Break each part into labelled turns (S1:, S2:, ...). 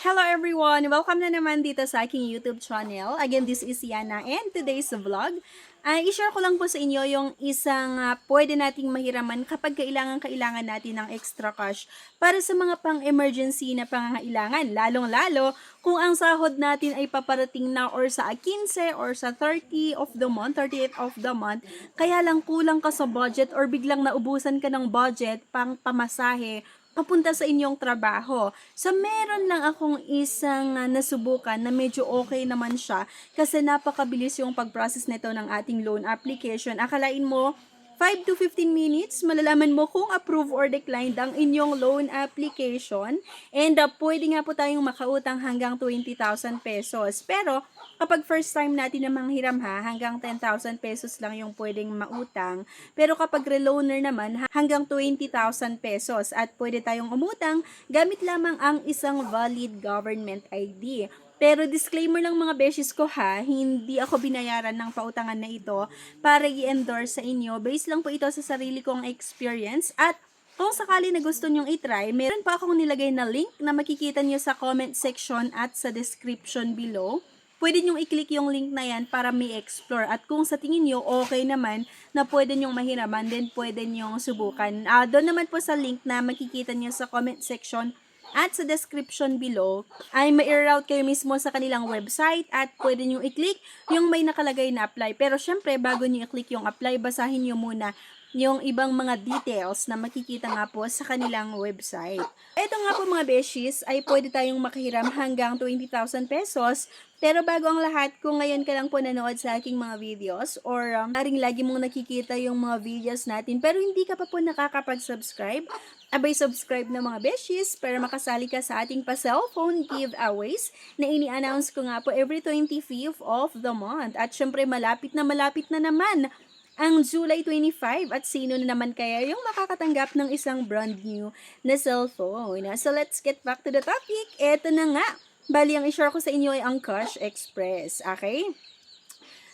S1: Hello everyone! Welcome na naman dito sa aking YouTube channel. Again, this is Yana and today's vlog. ay i-share ko lang po sa inyo yung isang ah, pwede nating mahiraman kapag kailangan-kailangan natin ng extra cash para sa mga pang-emergency na pangangailangan. Lalong-lalo kung ang sahod natin ay paparating na or sa 15 or sa 30 of the month, 38 of the month, kaya lang kulang ka sa budget or biglang naubusan ka ng budget pang pamasahe papunta sa inyong trabaho. So, meron lang akong isang uh, nasubukan na medyo okay naman siya kasi napakabilis yung pag-process nito ng ating loan application. Akalain mo, 5 to 15 minutes, malalaman mo kung approve or declined ang inyong loan application. And uh, pwede nga po tayong makautang hanggang 20,000 pesos. Pero, kapag first time natin na manghiram ha, hanggang 10,000 pesos lang yung pwedeng mautang. Pero kapag reloaner naman, hanggang 20,000 pesos. At pwede tayong umutang gamit lamang ang isang valid government ID. Pero disclaimer lang mga beshes ko ha, hindi ako binayaran ng pautangan na ito para i-endorse sa inyo. Based lang po ito sa sarili kong experience at kung sakali na gusto nyong itry, meron pa akong nilagay na link na makikita nyo sa comment section at sa description below. Pwede nyong i-click yung link na yan para may explore. At kung sa tingin nyo okay naman na pwede nyong mahiraman, then pwede nyong subukan. Ah, doon naman po sa link na makikita nyo sa comment section at sa description below ay ma-route kayo mismo sa kanilang website at pwede nyo i-click yung may nakalagay na apply. Pero syempre, bago nyo i-click yung apply, basahin nyo muna yung ibang mga details na makikita nga po sa kanilang website. Ito nga po mga beshies ay pwede tayong makahiram hanggang 20,000 pesos. Pero bago ang lahat, kung ngayon ka lang po nanood sa aking mga videos or um, haring lagi mong nakikita yung mga videos natin pero hindi ka pa po nakakapag-subscribe, abay subscribe na mga beshies para makasali ka sa ating pa-cellphone giveaways na ini-announce ko nga po every 25th of the month. At syempre malapit na malapit na naman ang July 25 at sino na naman kaya yung makakatanggap ng isang brand new na cellphone. So let's get back to the topic. Ito na nga. Bali, ang i-share ko sa inyo ay ang Cash Express. Okay?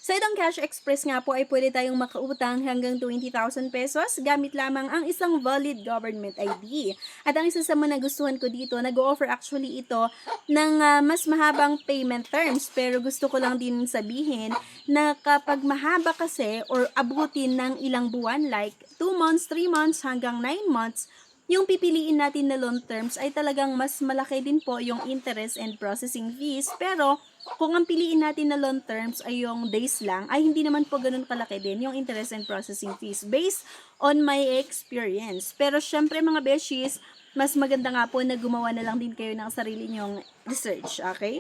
S1: Sa itong Cash Express nga po ay pwede tayong makautang hanggang 20,000 pesos gamit lamang ang isang valid government ID. At ang isa sa mga nagustuhan ko dito, nag-offer actually ito ng uh, mas mahabang payment terms. Pero gusto ko lang din sabihin na kapag mahaba kasi or abutin ng ilang buwan like 2 months, 3 months hanggang 9 months, yung pipiliin natin na loan terms ay talagang mas malaki din po yung interest and processing fees. Pero, kung ang piliin natin na loan terms ay yung days lang, ay hindi naman po ganun kalaki din yung interest and processing fees based on my experience. Pero, syempre mga beshies, mas maganda nga po na gumawa na lang din kayo ng sarili nyong research, okay?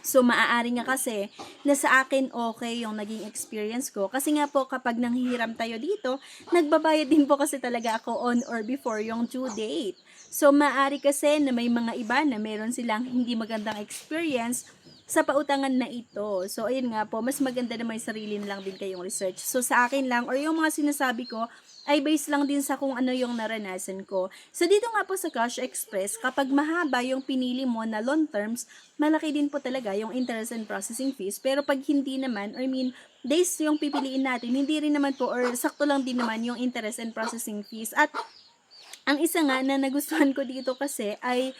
S1: So, maaari nga kasi na sa akin okay yung naging experience ko. Kasi nga po, kapag nanghihiram tayo dito, nagbabayad din po kasi talaga ako on or before yung due date. So, maaari kasi na may mga iba na meron silang hindi magandang experience sa pautangan na ito. So, ayun nga po, mas maganda na may sarili na lang din kayong research. So, sa akin lang, or yung mga sinasabi ko, ay based lang din sa kung ano yung naranasan ko. So, dito nga po sa Cash Express, kapag mahaba yung pinili mo na loan terms, malaki din po talaga yung interest and processing fees. Pero pag hindi naman, I mean, days yung pipiliin natin, hindi rin naman po, or sakto lang din naman yung interest and processing fees. At ang isa nga na nagustuhan ko dito kasi ay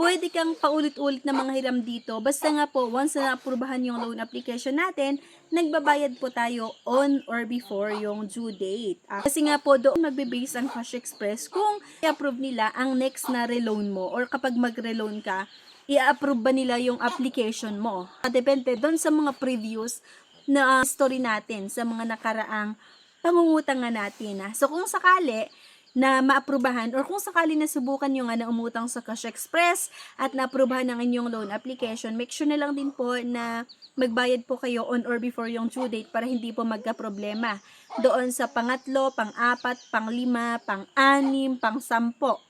S1: pwede kang paulit-ulit na mga hiram dito. Basta nga po, once na aprubahan yung loan application natin, nagbabayad po tayo on or before yung due date. Ah, kasi nga po, doon magbe-base ang Cash Express kung i-approve nila ang next na reloan mo or kapag mag-reloan ka, i-approve ba nila yung application mo. Ah, Depende doon sa mga previous na ah, story natin, sa mga nakaraang pangungutangan natin. Ah. So, kung sakali, na maaprubahan or kung sakali na subukan nyo nga na umutang sa Cash Express at naaprubahan ng inyong loan application, make sure na lang din po na magbayad po kayo on or before yung due date para hindi po magka-problema. Doon sa pangatlo, pang-apat, pang-lima, pang-anim, pang-sampo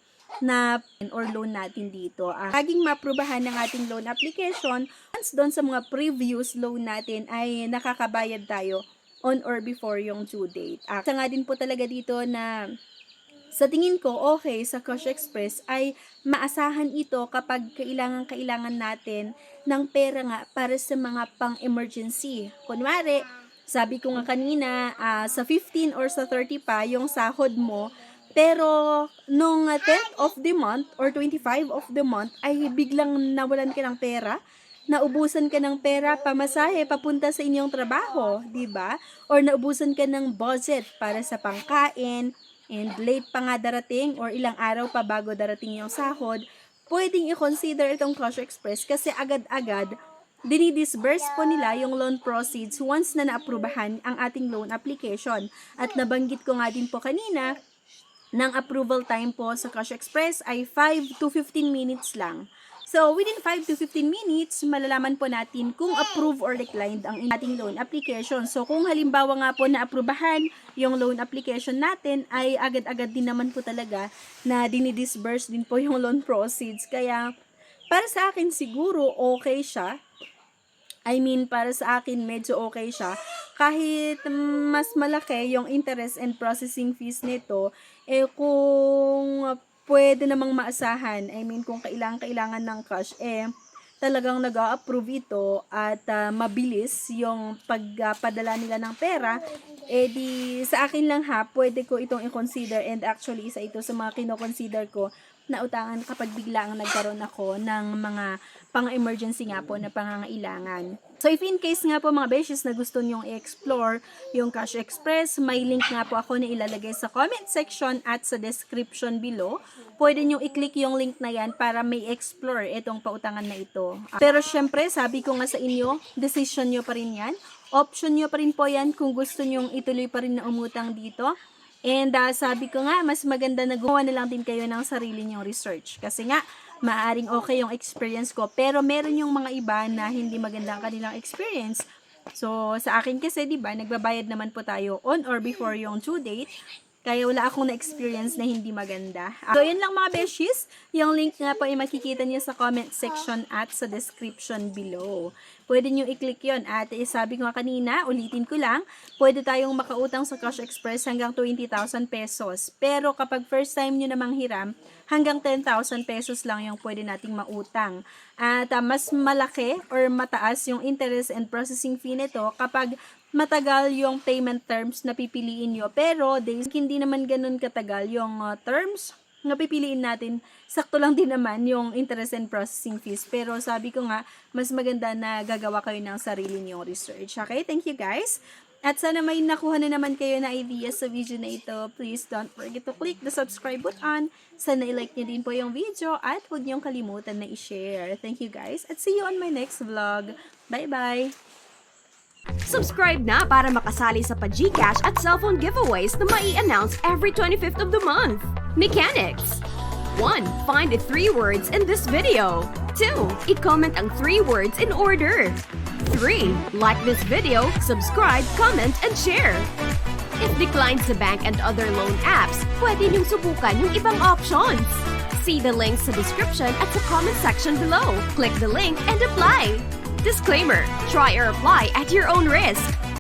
S1: na or loan natin dito. Uh, laging maprubahan ng ating loan application once doon sa mga previous loan natin ay nakakabayad tayo on or before yung due date. Uh, sa nga din po talaga dito na sa tingin ko, okay, sa Cash Express ay maasahan ito kapag kailangan-kailangan natin ng pera nga para sa mga pang-emergency. Kunwari, sabi ko nga kanina, uh, sa 15 or sa 30 pa, yung sahod mo, Pero, nung uh, 10th of the month or 25 of the month, ay biglang nawalan ka ng pera, naubusan ka ng pera pamasahe papunta sa inyong trabaho, di ba? Or naubusan ka ng budget para sa pangkain, and late pa nga darating or ilang araw pa bago darating yung sahod, pwedeng i-consider itong Cash Express kasi agad-agad dinidisburse po nila yung loan proceeds once na naaprubahan ang ating loan application. At nabanggit ko nga din po kanina, ng approval time po sa Cash Express ay 5 to 15 minutes lang. So, within 5 to 15 minutes, malalaman po natin kung approve or declined ang ating loan application. So, kung halimbawa nga po na aprubahan yung loan application natin, ay agad-agad din naman po talaga na dinidisburse din po yung loan proceeds. Kaya, para sa akin siguro okay siya. I mean, para sa akin medyo okay siya. Kahit mas malaki yung interest and processing fees nito, eh kung pwede namang maasahan, I mean, kung kailangan-kailangan ng cash, eh, talagang nag approve ito at ah, mabilis yung pagpadala nila ng pera, eh di sa akin lang ha, pwede ko itong i-consider and actually isa ito sa mga kino-consider ko na utangan kapag bigla ang nagkaroon ako ng mga pang-emergency nga po na pangangailangan. So if in case nga po mga beshes na gusto nyong i-explore yung Cash Express, may link nga po ako na ilalagay sa comment section at sa description below. Pwede nyo i-click yung link na yan para may explore itong pautangan na ito. Pero syempre, sabi ko nga sa inyo, decision nyo pa rin yan. Option nyo pa rin po yan kung gusto nyong ituloy pa rin na umutang dito. And ah, sabi ko nga, mas maganda na gumawa na lang din kayo ng sarili nyong research. Kasi nga, maaring okay yung experience ko. Pero meron yung mga iba na hindi maganda ang kanilang experience. So, sa akin kasi, di ba, nagbabayad naman po tayo on or before yung due date. Kaya wala akong na-experience na hindi maganda. So, yun lang mga beshies. Yung link nga po ay makikita niyo sa comment section at sa description below. Pwede niyo i-click yon At eh, sabi ko kanina, ulitin ko lang, pwede tayong makautang sa Cash Express hanggang 20,000 pesos. Pero kapag first time nyo namang hiram, hanggang 10,000 pesos lang yung pwede nating mautang. At ah, mas malaki or mataas yung interest and processing fee nito kapag matagal yung payment terms na pipiliin nyo. Pero days, hindi naman ganun katagal yung uh, terms na pipiliin natin. Sakto lang din naman yung interest and processing fees. Pero sabi ko nga, mas maganda na gagawa kayo ng sarili niyong research. Okay, thank you guys. At sana may nakuha na naman kayo na ideas sa video na ito. Please don't forget to click the subscribe button. Sana i-like niyo din po yung video at huwag niyong kalimutan na i-share. Thank you guys at see you on my next vlog. Bye-bye!
S2: Subscribe na para makasali sa pa-Gcash at cellphone giveaways na mai-announce every 25th of the month. Mechanics 1. Find the three words in this video. 2. I-comment ang three words in order. 3. Like this video, subscribe, comment, and share. If declined sa bank and other loan apps, pwede niyong subukan yung ibang options. See the links sa description at sa comment section below. Click the link and apply. Disclaimer, try or apply at your own risk.